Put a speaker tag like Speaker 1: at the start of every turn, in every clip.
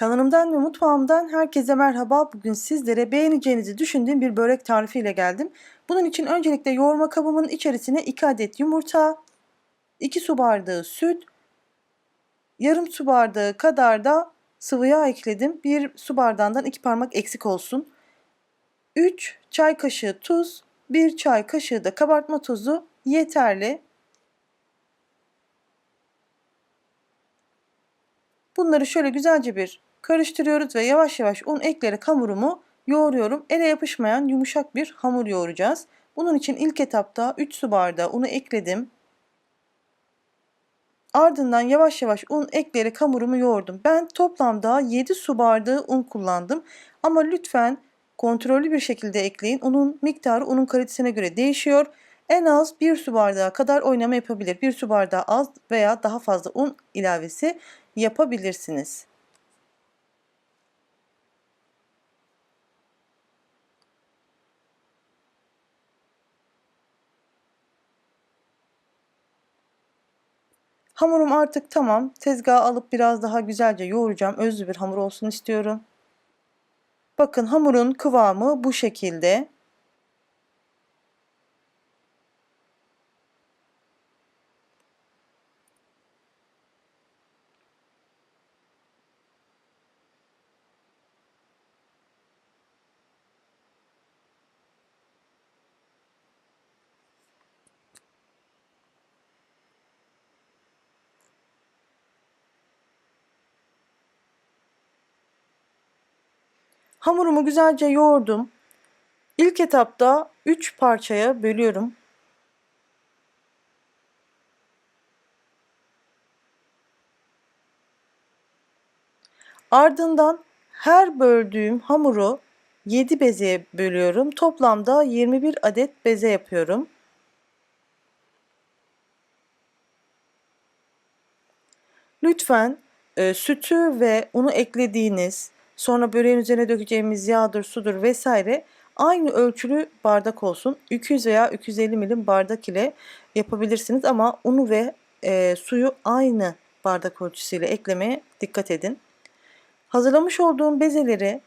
Speaker 1: Kanalımdan ve mutfağımdan herkese merhaba. Bugün sizlere beğeneceğinizi düşündüğüm bir börek tarifiyle geldim. Bunun için öncelikle yoğurma kabımın içerisine 2 adet yumurta, 2 su bardağı süt, yarım su bardağı kadar da sıvı yağ ekledim. Bir su bardağından 2 parmak eksik olsun. 3 çay kaşığı tuz, 1 çay kaşığı da kabartma tozu yeterli. Bunları şöyle güzelce bir karıştırıyoruz ve yavaş yavaş un ekleyerek hamurumu yoğuruyorum. Ele yapışmayan yumuşak bir hamur yoğuracağız. Bunun için ilk etapta 3 su bardağı unu ekledim. Ardından yavaş yavaş un ekleyerek hamurumu yoğurdum. Ben toplamda 7 su bardağı un kullandım. Ama lütfen kontrollü bir şekilde ekleyin. Unun miktarı unun kalitesine göre değişiyor. En az 1 su bardağı kadar oynama yapabilir. 1 su bardağı az veya daha fazla un ilavesi yapabilirsiniz. Hamurum artık tamam. Tezgaha alıp biraz daha güzelce yoğuracağım. Özlü bir hamur olsun istiyorum. Bakın hamurun kıvamı bu şekilde. Hamurumu güzelce yoğurdum. İlk etapta 3 parçaya bölüyorum. Ardından her böldüğüm hamuru 7 bezeye bölüyorum. Toplamda 21 adet beze yapıyorum. Lütfen e, sütü ve unu eklediğiniz Sonra böreğin üzerine dökeceğimiz yağdır, sudur vesaire aynı ölçülü bardak olsun. 200 veya 250 milim bardak ile yapabilirsiniz ama unu ve e, suyu aynı bardak ölçüsüyle eklemeye dikkat edin. Hazırlamış olduğum bezeleri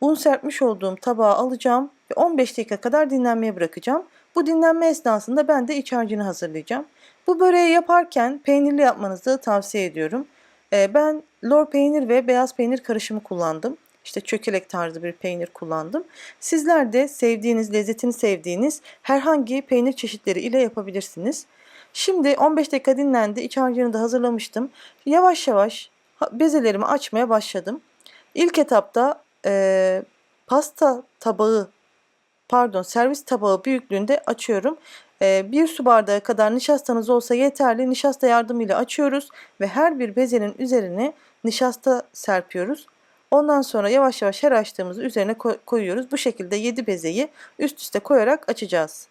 Speaker 1: un serpmiş olduğum tabağa alacağım ve 15 dakika kadar dinlenmeye bırakacağım. Bu dinlenme esnasında ben de iç harcını hazırlayacağım. Bu böreği yaparken peynirli yapmanızı tavsiye ediyorum. Ee, ben lor peynir ve beyaz peynir karışımı kullandım. İşte çökelek tarzı bir peynir kullandım. Sizler de sevdiğiniz, lezzetini sevdiğiniz herhangi peynir çeşitleri ile yapabilirsiniz. Şimdi 15 dakika dinlendi. İç harcını da hazırlamıştım. Yavaş yavaş bezelerimi açmaya başladım. İlk etapta e, pasta tabağı pardon servis tabağı büyüklüğünde açıyorum. Ee, bir su bardağı kadar nişastanız olsa yeterli. Nişasta yardımıyla açıyoruz ve her bir bezenin üzerine nişasta serpiyoruz. Ondan sonra yavaş yavaş her açtığımızı üzerine koyuyoruz. Bu şekilde 7 bezeyi üst üste koyarak açacağız.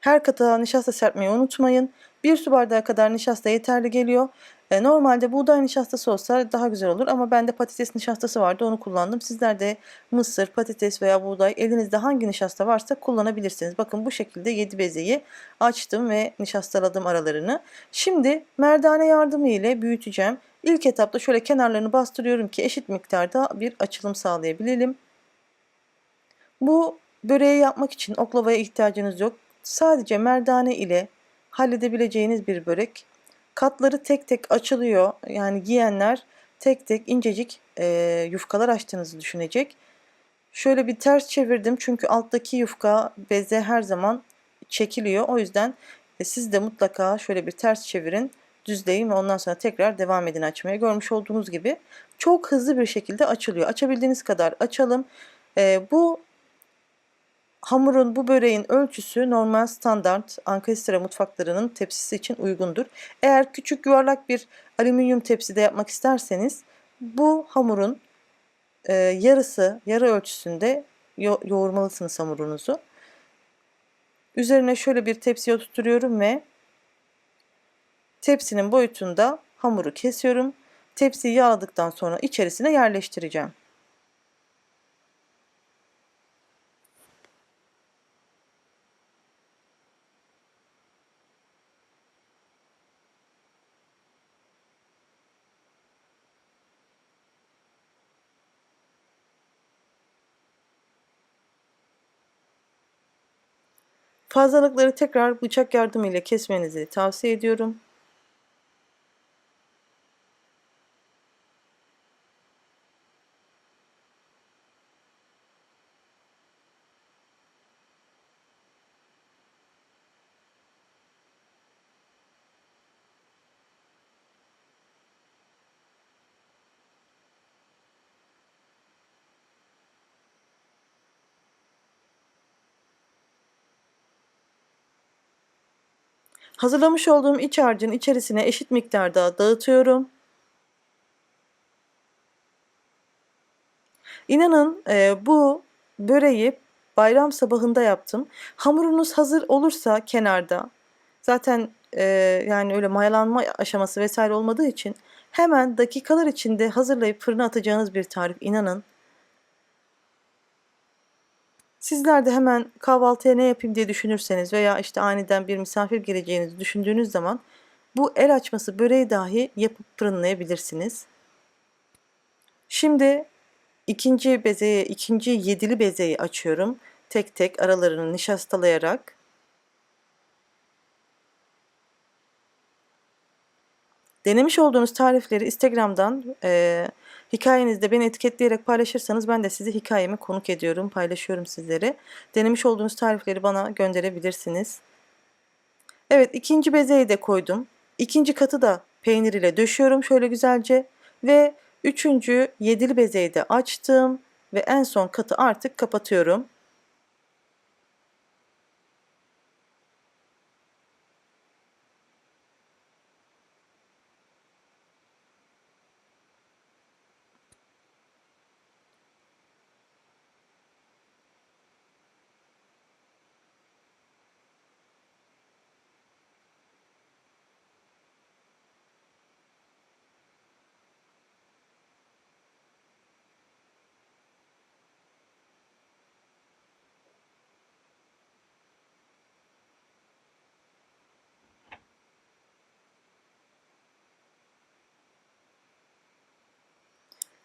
Speaker 1: Her kata nişasta serpmeyi unutmayın. Bir su bardağı kadar nişasta yeterli geliyor. E, normalde buğday nişastası olsa daha güzel olur ama bende patates nişastası vardı onu kullandım. Sizler de mısır, patates veya buğday elinizde hangi nişasta varsa kullanabilirsiniz. Bakın bu şekilde 7 bezeyi açtım ve nişastaladım aralarını. Şimdi merdane yardımı ile büyüteceğim. İlk etapta şöyle kenarlarını bastırıyorum ki eşit miktarda bir açılım sağlayabilelim. Bu böreği yapmak için oklavaya ihtiyacınız yok. Sadece merdane ile halledebileceğiniz bir börek. Katları tek tek açılıyor. Yani giyenler tek tek incecik e, yufkalar açtığınızı düşünecek. Şöyle bir ters çevirdim çünkü alttaki yufka beze her zaman çekiliyor. O yüzden e, siz de mutlaka şöyle bir ters çevirin, düzleyin ve ondan sonra tekrar devam edin açmaya. Görmüş olduğunuz gibi çok hızlı bir şekilde açılıyor. Açabildiğiniz kadar açalım. E, bu Hamurun bu böreğin ölçüsü normal standart Ankara mutfaklarının tepsisi için uygundur. Eğer küçük yuvarlak bir alüminyum tepside yapmak isterseniz bu hamurun e, yarısı, yarı ölçüsünde yo yoğurmalısınız hamurunuzu. Üzerine şöyle bir tepsi oturtuyorum ve tepsinin boyutunda hamuru kesiyorum. Tepsiyi yağladıktan sonra içerisine yerleştireceğim. Fazlalıkları tekrar bıçak yardımıyla kesmenizi tavsiye ediyorum. Hazırlamış olduğum iç harcın içerisine eşit miktarda dağıtıyorum. İnanın e, bu böreği bayram sabahında yaptım. Hamurunuz hazır olursa kenarda zaten e, yani öyle mayalanma aşaması vesaire olmadığı için hemen dakikalar içinde hazırlayıp fırına atacağınız bir tarif inanın. Sizler de hemen kahvaltıya ne yapayım diye düşünürseniz veya işte aniden bir misafir geleceğinizi düşündüğünüz zaman bu el açması böreği dahi yapıp fırınlayabilirsiniz. Şimdi ikinci bezeyi, ikinci yedili bezeyi açıyorum. Tek tek aralarını nişastalayarak. Denemiş olduğunuz tarifleri Instagram'dan e, hikayenizde beni etiketleyerek paylaşırsanız ben de sizi hikayeme konuk ediyorum, paylaşıyorum sizleri. Denemiş olduğunuz tarifleri bana gönderebilirsiniz. Evet ikinci bezeyi de koydum. İkinci katı da peynir ile döşüyorum şöyle güzelce. Ve üçüncü yedili bezeyi de açtım. Ve en son katı artık kapatıyorum.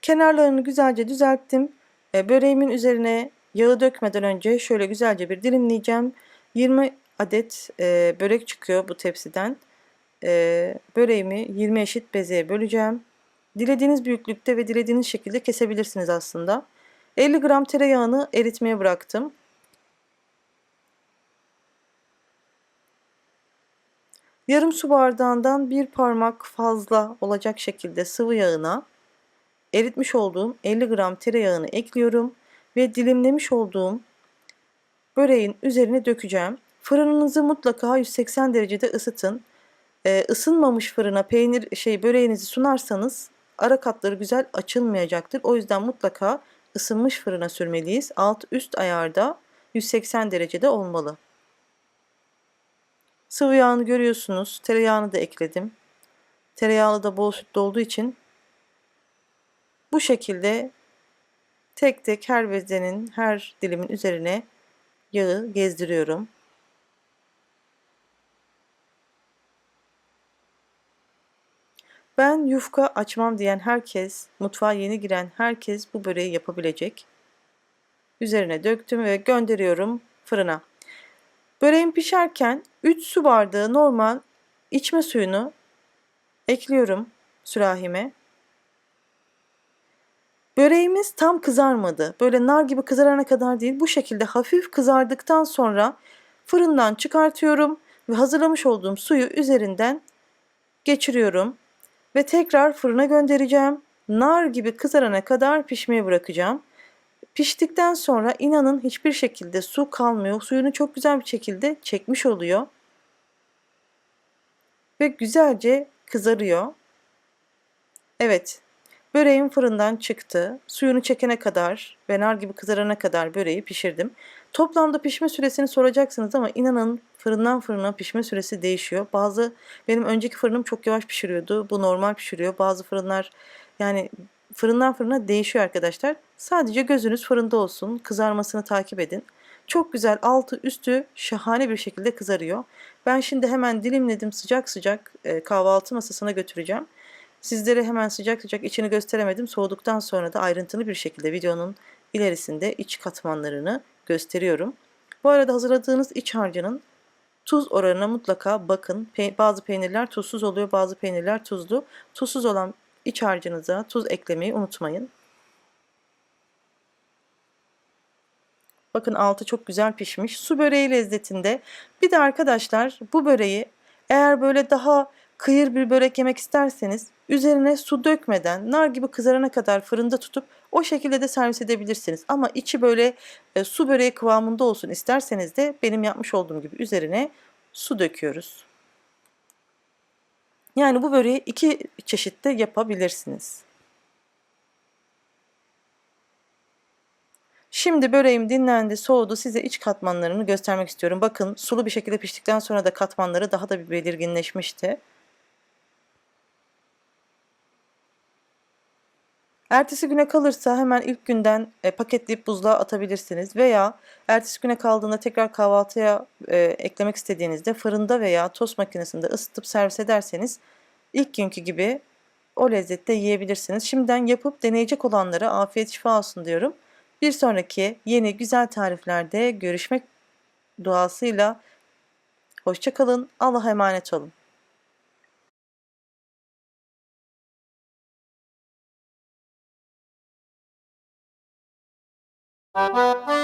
Speaker 1: Kenarlarını güzelce düzelttim. E, böreğimin üzerine yağı dökmeden önce şöyle güzelce bir dilimleyeceğim. 20 adet e, börek çıkıyor bu tepsiden. E, böreğimi 20 eşit bezeye böleceğim. Dilediğiniz büyüklükte ve dilediğiniz şekilde kesebilirsiniz aslında. 50 gram tereyağını eritmeye bıraktım. Yarım su bardağından bir parmak fazla olacak şekilde sıvı yağına eritmiş olduğum 50 gram tereyağını ekliyorum ve dilimlemiş olduğum böreğin üzerine dökeceğim. Fırınınızı mutlaka 180 derecede ısıtın. Ee, ısınmamış fırına peynir şey böreğinizi sunarsanız ara katları güzel açılmayacaktır. O yüzden mutlaka ısınmış fırına sürmeliyiz. Alt üst ayarda 180 derecede olmalı. Sıvı yağını görüyorsunuz. Tereyağını da ekledim. Tereyağlı da bol sütlü olduğu için bu şekilde tek tek her bezenin her dilimin üzerine yağı gezdiriyorum. Ben yufka açmam diyen herkes, mutfağa yeni giren herkes bu böreği yapabilecek. Üzerine döktüm ve gönderiyorum fırına. Böreğim pişerken 3 su bardağı normal içme suyunu ekliyorum sürahime. Böreğimiz tam kızarmadı. Böyle nar gibi kızarana kadar değil. Bu şekilde hafif kızardıktan sonra fırından çıkartıyorum ve hazırlamış olduğum suyu üzerinden geçiriyorum ve tekrar fırına göndereceğim. Nar gibi kızarana kadar pişmeye bırakacağım. Piştikten sonra inanın hiçbir şekilde su kalmıyor. Suyunu çok güzel bir şekilde çekmiş oluyor. Ve güzelce kızarıyor. Evet, Böreğim fırından çıktı. Suyunu çekene kadar ve nar gibi kızarana kadar böreği pişirdim. Toplamda pişme süresini soracaksınız ama inanın fırından fırına pişme süresi değişiyor. Bazı benim önceki fırınım çok yavaş pişiriyordu. Bu normal pişiriyor. Bazı fırınlar yani fırından fırına değişiyor arkadaşlar. Sadece gözünüz fırında olsun. Kızarmasını takip edin. Çok güzel altı üstü şahane bir şekilde kızarıyor. Ben şimdi hemen dilimledim sıcak sıcak e, kahvaltı masasına götüreceğim. Sizlere hemen sıcak sıcak içini gösteremedim. Soğuduktan sonra da ayrıntılı bir şekilde videonun ilerisinde iç katmanlarını gösteriyorum. Bu arada hazırladığınız iç harcının tuz oranına mutlaka bakın. Pe- bazı peynirler tuzsuz oluyor, bazı peynirler tuzlu. Tuzsuz olan iç harcınıza tuz eklemeyi unutmayın. Bakın altı çok güzel pişmiş. Su böreği lezzetinde. Bir de arkadaşlar bu böreği eğer böyle daha kıyır bir börek yemek isterseniz üzerine su dökmeden nar gibi kızarana kadar fırında tutup o şekilde de servis edebilirsiniz. Ama içi böyle e, su böreği kıvamında olsun isterseniz de benim yapmış olduğum gibi üzerine su döküyoruz. Yani bu böreği iki çeşitte yapabilirsiniz. Şimdi böreğim dinlendi, soğudu. Size iç katmanlarını göstermek istiyorum. Bakın sulu bir şekilde piştikten sonra da katmanları daha da bir belirginleşmişti. Ertesi güne kalırsa hemen ilk günden e, paketleyip buzluğa atabilirsiniz. Veya ertesi güne kaldığında tekrar kahvaltıya e, eklemek istediğinizde fırında veya tost makinesinde ısıtıp servis ederseniz ilk günkü gibi o lezzette yiyebilirsiniz. Şimdiden yapıp deneyecek olanlara afiyet şifa olsun diyorum. Bir sonraki yeni güzel tariflerde görüşmek duasıyla hoşçakalın. Allah'a emanet olun.
Speaker 2: Thank you.